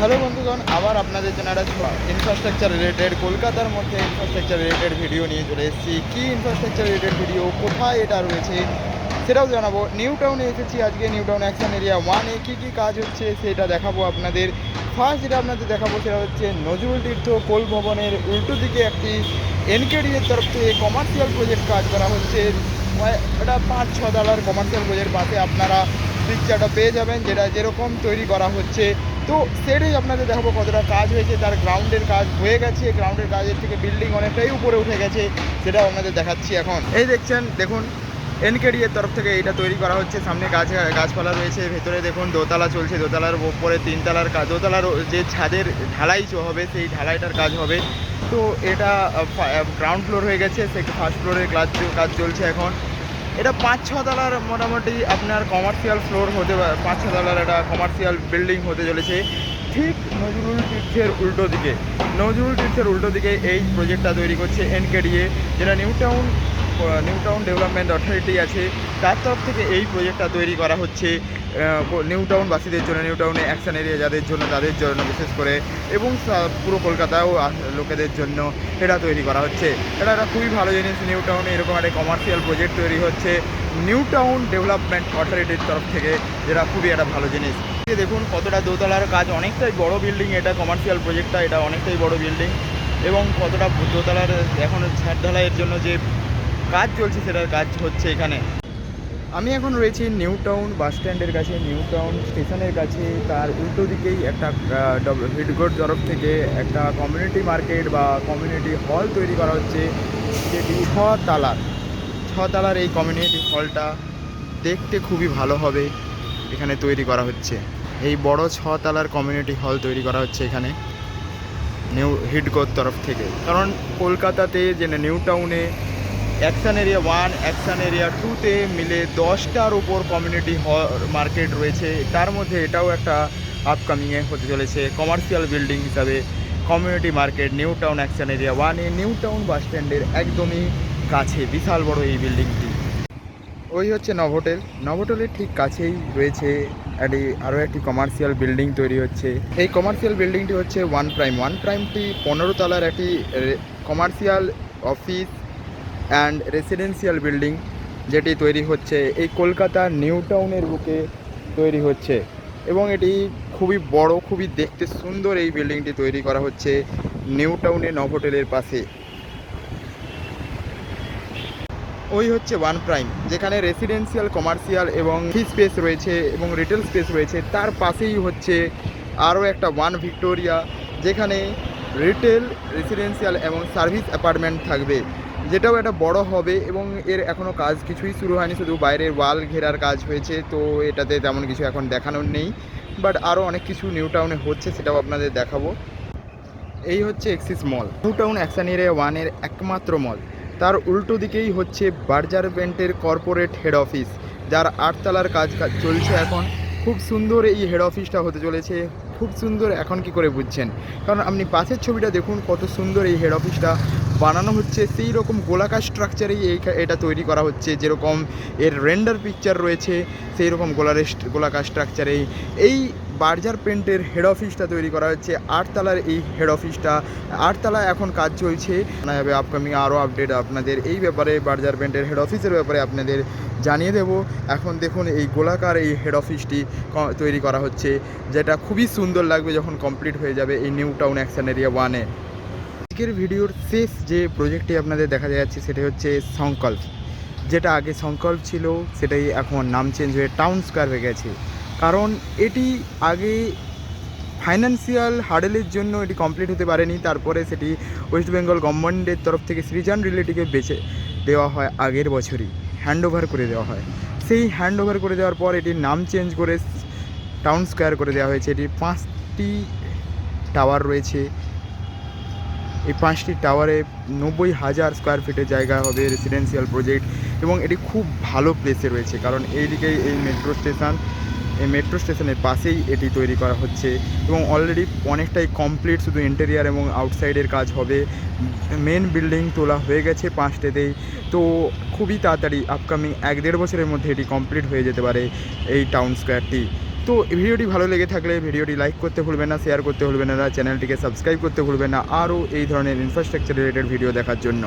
Hello বন্ধুগণ, আবার আপনাদের জন্য একটা ইনফ্রাস্ট্রাকচার রিলেটেড কলকাতার মধ্যে ইনফ্রাস্ট্রাকচার রিলেটেড ভিডিও নিয়ে চলে এসেছি। কী ইনফ্রাস্ট্রাকচার রিলেটেড ভিডিও কোথায় এটা রয়েছে, সেটাও জানাব। নিউ টাউনে এসেছি আজকে নিউ টাউন অ্যাকশন এরিয়া ওয়ানে কী কী কাজ হচ্ছে সেটা দেখাবো আপনাদের। ফার্স্ট যেটা আপনাদের দেখাবো সেটা হচ্ছে নজরুল তীর্থ কোল ভবনের উল্টো দিকে একটি এনকেডি এর তরফ থেকে কমার্শিয়াল প্রজেক্ট কাজ করা হচ্ছে। এটা পাঁচ, ছ ডলার কমার্শিয়াল প্রজেক্ট পাশে আপনারা পিকচারটা পেয়ে যাবেন, যেটা যেরকম তৈরি করা হচ্ছে। তো সেটাই আপনাদের দেখাবো কতটা কাজ হয়েছে, তার গ্রাউন্ডের কাজ হয়ে গেছে গ্রাউন্ডের কাজের থেকে বিল্ডিং অনেকটাই উপরে উঠে গেছে, সেটাও আপনাদের দেখাচ্ছি এখন। এই দেখছেন, দেখুন এনকেডি এর তরফ থেকে এটা তৈরি করা হচ্ছে, সামনে গাছ, গাছপালা রয়েছে, ভেতরে দেখুন, দোতলা চলছে, দোতলার ওপরে তিনতলার কাজ, দোতলার যে ছাদের ঢালাই হবে, সেই ঢালাইটার কাজ হবে। তো এটা গ্রাউন্ড ফ্লোর হয়ে গেছে, সে ফার্স্ট ফ্লোরের কাজ কাজ চলছে এখন। এটা পাঁচ ছ তলার মোটামুটি আপনার কমার্শিয়াল ফ্লোর হতে পারে পাঁচ ছ তলার একটা কমার্শিয়াল বিল্ডিং হতে চলেছে। ঠিক নজরুল তীর্থের উল্টো দিকে। নজরুল তীর্থের উল্টো দিকে এই প্রজেক্টটা তৈরি করছে এনকেডিএ, যেটা new town new town development authority আছে। তার তরফ থেকে এই প্রজেক্টটা তৈরি করা হচ্ছে। নিউ টাউন বাসীদের জন্য, নিউ টাউনে অ্যাকশন এরিয়া যাদের জন্য, তাদের জন্য বিশেষ করে, এবং পুরো কলকাতাও লোকেদের জন্য এটা তৈরি করা হচ্ছে। এটা একটা খুবই ভালো জিনিস, নিউ টাউনে এরকম একটা কমার্শিয়াল প্রজেক্ট তৈরি হচ্ছে নিউ টাউন ডেভেলপমেন্ট অথরিটির তরফ থেকে, যেটা খুবই একটা ভালো জিনিস। দেখুন কতটা দোতলার কাজ, অনেকটাই বড় বিল্ডিং এটা কমার্শিয়াল প্রজেক্টটা এটা অনেকটাই বড় বিল্ডিং এবং কতটা দোতলার এখন ছাদ ঢালাইয়ের জন্য যে কাজ চলছে, সেটার কাজ হচ্ছে এখানে। আমি এখন রয়েছি নিউ টাউন বাস স্ট্যান্ডের কাছে, নিউ টাউন স্টেশনের কাছে। তার উল্টো দিকেই একটা হিডগোড তরফ থেকে একটা কমিউনিটি মার্কেট বা কমিউনিটি হল তৈরি করা হচ্ছে, যেটি ছ তালার ছ এই কমিউনিটি হলটা দেখতে খুবই ভালো হবে এখানে তৈরি করা হচ্ছে। এই বড় ছ তালার কমিউনিটি হল তৈরি করা হচ্ছে এখানে, নিউ হিডগোর তরফ থেকে। কারণ কলকাতাতে যে নিউ টাউনে action area one, action area টুতে মিলে দশটার উপর কমিউনিটি মার্কেট রয়েছে। তার মধ্যে এটাও একটা আপকামিংয়ে হতে চলেছে। কমার্শিয়াল বিল্ডিং হিসাবে community market new town action area ওয়ানে নিউ টাউন বাস স্ট্যান্ডের একদমই কাছে, বিশাল বড় এই বিল্ডিংটি ওই হচ্ছে নভোটেল নভোটেলের ঠিক কাছেই রয়েছে একটি, আরও একটি কমার্শিয়াল বিল্ডিং তৈরি হচ্ছে। এই কমার্শিয়াল বিল্ডিংটি হচ্ছে ওয়ান প্রাইম ওয়ান প্রাইমটি পনেরো তলার একটি commercial office and residential building যেটি তৈরি হচ্ছে, এই কলকাতা নিউ টাউনের বুকে তৈরি হচ্ছে। এবং এটি খুবই বড়, খুবই দেখতে সুন্দর এই বিল্ডিংটি তৈরি করা হচ্ছে নিউ টাউনে নভোটেলের পাশে। ওই হচ্ছে ওয়ান প্রাইম, যেখানে রেসিডেন্সিয়াল কমার্শিয়াল এবং ফি স্পেস রয়েছে এবং রিটেল স্পেস রয়েছে। তার পাশেই হচ্ছে আরও একটা ওয়ান ভিক্টোরিয়া, যেখানে রিটেল রেসিডেন্সিয়াল এবং সার্ভিস অ্যাপার্টমেন্ট থাকবে। যেটাও একটা বড় হবে এবং এর এখনও কাজ কিছুই শুরু হয়নি, শুধু বাইরের ওয়াল ঘেরার কাজ হয়েছে, তো এটাতে তেমন কিছু এখন দেখানোর নেই। বাট আরও অনেক কিছু নিউ টাউনে হচ্ছে, সেটাও আপনাদের দেখাবো। এই হচ্ছে Axis mall new town action area ওয়ানের একমাত্র মল তার উল্টো দিকেই হচ্ছে বার্জার বেন্টের কর্পোরেট হেড অফিস যার আটতলার কাজ চলছে এখন। খুব সুন্দর এই হেড অফিসটা হতে চলেছে। খুব সুন্দর এখন কি করে বুঝছেন? কারণ আপনি পাশের ছবিটা দেখুন, কত সুন্দর এই হেড অফিসটা বানানো হচ্ছে, সেই রকম গোলাকার স্ট্রাকচারেই এটা তৈরি করা হচ্ছে, যেরকম এর রেন্ডার পিকচার রয়েছে, সেই রকম গোলারের গোলাকার স্ট্রাকচারেই এই। বার্জার পেন্টের হেড অফিসটা তৈরি করা হচ্ছে, আটতলার এই হেড অফিসটা আটতলা এখন কাজ চলছে। না হবে আপকামিং আরও আপডেট আপনাদের। এই ব্যাপারে বার্জার পেন্টের হেড অফিসের ব্যাপারে আপনাদের জানিয়ে দেব। এখন দেখুন, এই গোলাকার এই হেড অফিসটি তৈরি করা হচ্ছে, যেটা খুবই সুন্দর লাগবে যখন কমপ্লিট হয়ে যাবে এই নিউ টাউন অ্যাকশন এরিয়া ওয়ানে আজকের ভিডিওর শেষ যে প্রজেক্টটি আপনাদের দেখা যাচ্ছে সেটা হচ্ছে সংকল্প। যেটা আগে সংকল্প ছিল, সেটাই এখন নাম চেঞ্জ হয়ে টাউন স্কোয়ার হয়ে গেছে। কারণ এটি আগে ফাইন্যান্সিয়াল হার্ডেলের জন্য এটি কমপ্লিট হতে পারেনি। তারপরে সেটি ওয়েস্ট বেঙ্গল গভর্নমেন্টের তরফ থেকে সৃজন রিলেটিভকে বেছে দেওয়া হয় আগের বছরই। হ্যান্ড ওভার করে দেওয়া হয়। সেই হ্যান্ড ওভার করে দেওয়ার পর এটির নাম চেঞ্জ করে টাউন স্কোয়ার করে দেওয়া হয়েছে। এটির পাঁচটি টাওয়ার রয়েছে। এই পাঁচটি টাওয়ারে নব্বই হাজার স্কোয়ার ফিটের জায়গা হবে রেসিডেন্সিয়াল প্রজেক্ট এবং এটি খুব ভালো প্লেসে রয়েছে। কারণ এইদিকেই এই মেট্রো স্টেশন এই মেট্রো স্টেশনের পাশেই এটি তৈরি করা হচ্ছে এবং অলরেডি অনেকটাই কমপ্লিট শুধু ইন্টেরিয়ার এবং আউটসাইডের কাজ হবে। মেন বিল্ডিং তোলা হয়ে গেছে পাঁচটাতেই। তো খুবই তাড়াতাড়ি আপকামিং এক দেড় বছরের মধ্যে এটি কমপ্লিট হয়ে যেতে পারে এই টাউন স্কোয়ারটি তো ভিডিওটি ভালো লেগে থাকলে ভিডিওটি লাইক করতে ভুলবেন না শেয়ার করতে ভুলবেন না চ্যানেলটিকে সাবস্ক্রাইব করতে ভুলবেন না, আরও এই ধরনের ইনফ্রাস্ট্রাকচার রিলেটেড ভিডিও দেখার জন্য।